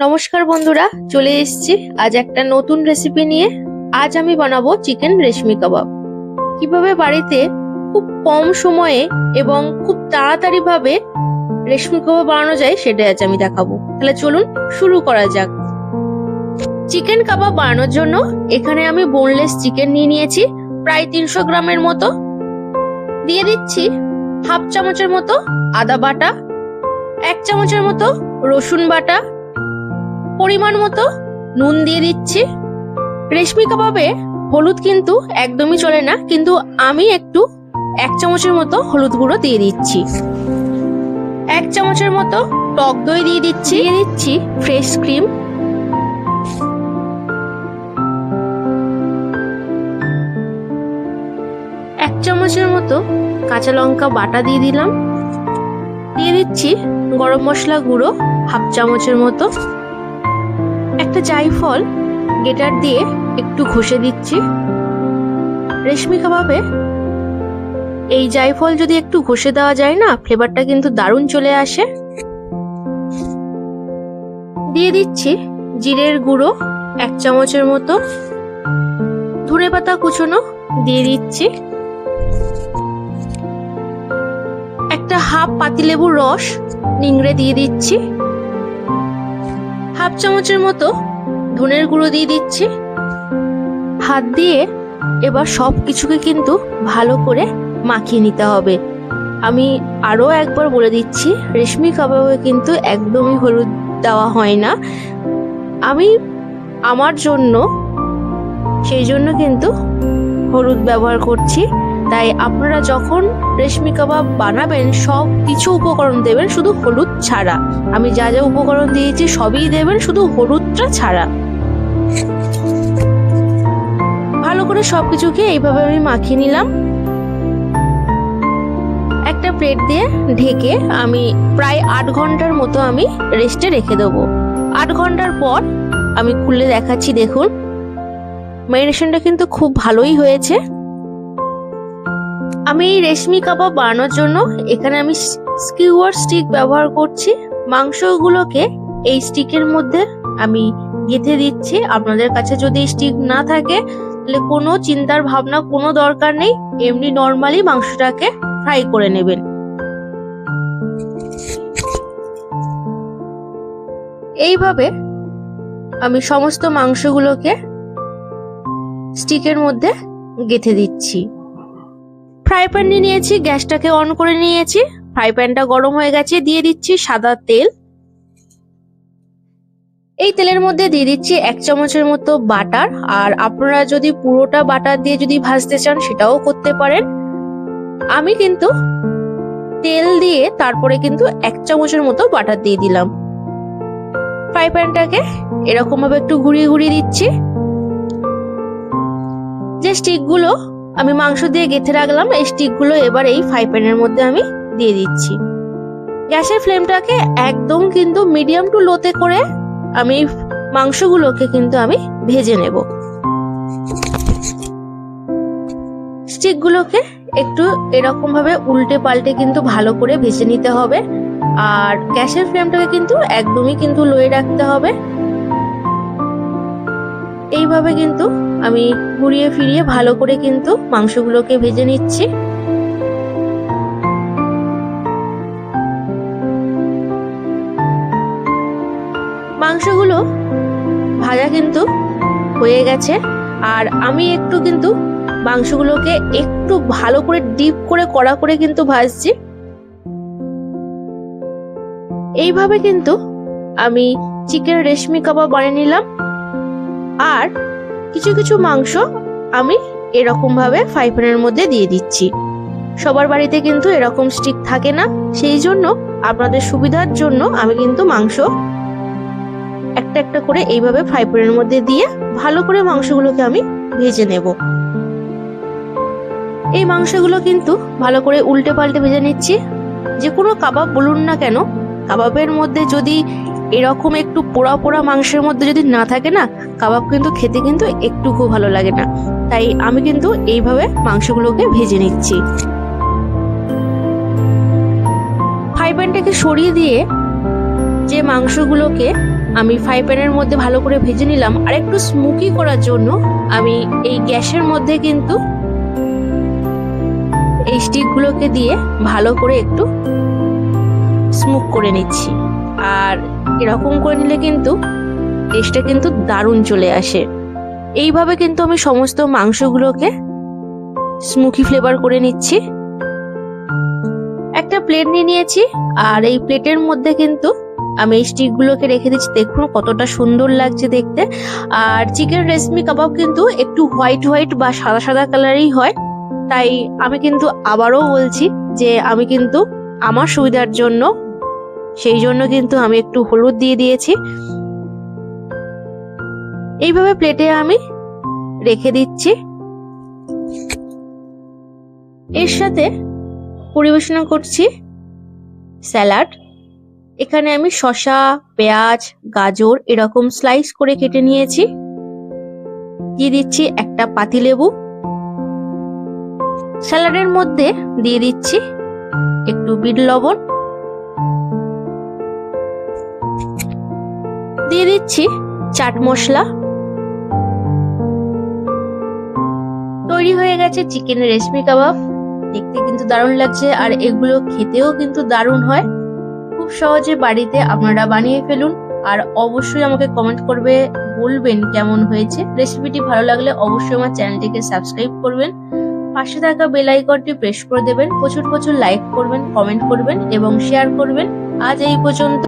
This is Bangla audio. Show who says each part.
Speaker 1: নমস্কার বন্ধুরা, চলে এসেছি আজ একটা নতুন রেসিপি নিয়ে। আজ আমি বানাবো চিকেন রেশমি কাবাব কীভাবে বাড়িতে খুব কম সময়ে এবং খুব তাড়াতাড়ি ভাবে রেশমি কাবাব বানানো যায় সেটাই আজ আমি দেখাবো। তাহলে চলুন শুরু করা যাক। চিকেন কাবাব বানানোর জন্য এখানে আমি বোনলেস চিকেন নিয়ে নিয়েছি, প্রায় তিনশো গ্রামের মতো। দিয়ে দিচ্ছি হাফ চামচের মতো আদা বাটা, এক চামচের মতো রসুন বাটা পরিমাণ মতো নুন দিয়ে দিচ্ছি। রেশমি কাবাবে হলুদ কিন্তু একদমই চলে না, কিন্তু আমি একটু এক চামচের মতো হলুদ গুঁড়ো দিয়ে দিচ্ছি। এক চামচের মতো টক দই দিয়ে দিচ্ছি। দিয়ে দিচ্ছি ফ্রেশ ক্রিম। এক চামচের মতো কাঁচা লঙ্কা বাটা দিয়ে দিলাম। দিয়ে দিচ্ছি গরম মশলা গুঁড়ো হাফ চামচের মতো। একটা জায়ফল গেটার দিয়ে একটু ঘষে দিচ্ছি। রেশমি কাবাবে, এই জায়ফল যদি একটু ঘষে দেওয়া যায় না, ফ্লেভারটা কিন্তু দারুণ চলে আসে। দিয়ে দিচ্ছি জিরের গুঁড়ো, এক চামচের মতো। ধনে পাতা কুচোনো দিয়ে দিচ্ছি। একটা হাফ পাতিলেবুর রস, নিংড়ে দিয়ে দিচ্ছি। হাফ চামচের মতো ধনের গুঁড়ো দিয়ে দিচ্ছি। হাত দিয়ে এবার সব কিছুকে কিন্তু ভালো করে মাখিয়ে নিতে হবে। আমি আরও একবার বলে দিচ্ছি, রেশমি কাবাবে কিন্তু একদমই হলুদ দেওয়া হয় না। আমি আমার জন্য, সেই জন্য কিন্তু হলুদ ব্যবহার করছি। তাই আপনারা যখন রেশমি কাবাব বানাবেন, সব কিছু উপকরণ দেবেন শুধু হলুদ ছাড়া। আমি যা যা উপকরণ দিয়েছি, সবই দেবেন শুধু হলুদটা ছাড়া। ভালো করে সবকিছুকে এইভাবে আমি মাখিয়ে নিলাম। একটা প্লেট দিয়ে ঢেকে আমি প্রায় আট ঘণ্টার মতো আমি রেস্টে রেখে দেবো। আট ঘণ্টার পর আমি খুলে দেখাচ্ছি, দেখুন। ম্যারিনেশনটা কিন্তু খুব ভালোই হয়েছে। আমি এই রেশমি কাবাব বানানোর জন্য এখানে আমি স্কিওয়ার স্টিক ব্যবহার করছি। মাংসগুলোকে এই স্টিকের মধ্যে আমি গেঁথে দিচ্ছি। আপনাদের কাছে যদি স্টিক না থাকে, তাহলে কোনো চিন্তার ভাবনা, কোনো দরকার নেই। এমনি নর্মালি মাংসটাকে ফ্রাই করে নেবেন। এইভাবে আমি সমস্ত মাংসগুলোকে স্টিকের মধ্যে গেঁথে দিচ্ছি। ফ্রাই প্যান নিয়ে নিয়েছি, গ্যাসটাকে অন করে নিয়েছি। ফ্রাই প্যানটা গরম হয়ে গেছে, দিয়ে দিচ্ছি সাদা তেল। এই তেলের মধ্যে দিয়ে দিচ্ছি এক চামচের মতো বাটার। আর আপনারা যদি পুরোটা বাটার দিয়ে যদি ভাজতে চান, সেটাও করতে পারেন। আমি কিন্তু তেল দিয়ে তারপরে কিন্তু এক চামচের মতো বাটার দিয়ে দিলাম। ফ্রাই প্যানটাকে এরকম ভাবে একটু ঘুরিয়ে ঘুরিয়ে দিচ্ছি। যে স্টিকগুলো আমি মাংস দিয়ে গেঁথে রাখলাম, এই স্টিকগুলো এবার এই ফ্রাই প্যানের মধ্যে আমি দিয়ে দিচ্ছি। গ্যাসের ফ্লেমটাকে একদম কিন্তু মিডিয়াম টু লোতে করে আমি মাংসগুলোকে কিন্তু আমি ভেজে নেব। স্টিকগুলোকে একটু এরকম ভাবে উল্টে পাল্টে কিন্তু ভালো করে ভেজে নিতে হবে। আর গ্যাসের ফ্লেমটাকে কিন্তু একদমই কিন্তু লোয়ে রাখতে হবে। এইভাবে কিন্তু আমি ঘুরিয়ে ফিরিয়ে ভালো করে কিন্তু মাংসগুলোকে ভেজে নিচ্ছি। মাংসগুলো ভাজা কিন্তু হয়ে গেছে, আর আমি একটু কিন্তু মাংসগুলোকে একটু ভালো করে ডিপ করে কড়া করে কিন্তু ভাজছি। এইভাবে কিন্তু আমি চিকেন রেশমি কাবাব বানিয়ে নিলাম। আর কিছু কিছু মাংস আমি এরকম ভাবে ফ্রাই প্যানের মধ্যে দিয়ে দিচ্ছি। সবার বাড়িতে কিন্তু এরকম স্টিক থাকে না, সেই জন্য আপনাদের সুবিধার জন্য আমি কিন্তু মাংস একটা একটা করে এইভাবে ফ্রাই প্যানের মধ্যে দিয়ে ভালো করে মাংসগুলোকে আমি ভেজে নেব। এই মাংসগুলো কিন্তু ভালো করে উল্টে পাল্টে ভেজে নিচ্ছি। যে কোনো কাবাব বলুন না কেন, কাবাবের মধ্যে যদি এরকম একটু পোড়া পোড়া মাংসের মধ্যে যদি না থাকে না, কাবাব কিন্তু খেতে কিন্তু একটুকু ভালো লাগে না। তাই আমি কিন্তু এইভাবে মাংসগুলোকে ভেজে নিচ্ছি। ফ্রাই প্যানটাকে সরিয়ে দিয়ে যে মাংসগুলোকে আমি ফ্রাই প্যানের মধ্যে ভালো করে ভেজে নিলাম, আর একটু স্মুকি করার জন্য আমি এই গ্যাসের মধ্যে কিন্তু এই স্টিকগুলোকে দিয়ে ভালো করে একটু স্মুক করে নিচ্ছি। আর এরকম করে নিলে কিন্তু টেস্টটা কিন্তু দারুণ চলে আসে। এইভাবে কিন্তু আমি সমস্ত মাংসগুলোকে স্মুকি ফ্লেভার করে নিচ্ছি। একটা প্লেট নিয়ে নিয়েছি আর এই প্লেটের মধ্যে কিন্তু আমি এই স্টিকগুলোকে রেখে দিচ্ছি। দেখুন কতটা সুন্দর লাগছে দেখতে। আর চিকেন রেশমি কাবাব কিন্তু একটু হোয়াইট হোয়াইট বা সাদা সাদা কালারই হয়। তাই আমি কিন্তু আবারও বলছি যে আমি কিন্তু আমার সুবিধার জন্য সেই জন্য কিন্তু আমি একটু হলুদ দিয়ে দিয়েছি। এইভাবে প্লেটে আমি রেখে দিচ্ছি। এর সাথে পরিবেশনা করছি স্যালাড। এখানে আমি শসা, পেঁয়াজ, গাজর এরকম স্লাইস করে কেটে নিয়েছি। দিয়ে দিচ্ছি একটা পাতিলেবু স্যালাডের মধ্যে দিয়ে দিচ্ছি একটু বিট লবণ। দিয়ে দিচ্ছি চাট মশলা। তৈরি হয়ে গেছে চিকেন রেশমি কাবাব। দেখতে কিন্তু দারুণ লাগছে আর এগুলো খেতেও কিন্তু দারুণ হয়। খুব সহজে বাড়িতে আপনারা বানিয়ে ফেলুন আর অবশ্যই আমাকে কমেন্ট করবে, বলবেন কেমন হয়েছে। রেসিপিটি ভালো লাগলে অবশ্যই আমার চ্যানেলটিকে সাবস্ক্রাইব করবেন। পাশে থাকা বেল আইকনটি প্রেস করে দেবেন, প্রচুর প্রচুর লাইক করবেন কমেন্ট করবেন এবং শেয়ার করবেন। আজ এই পর্যন্ত।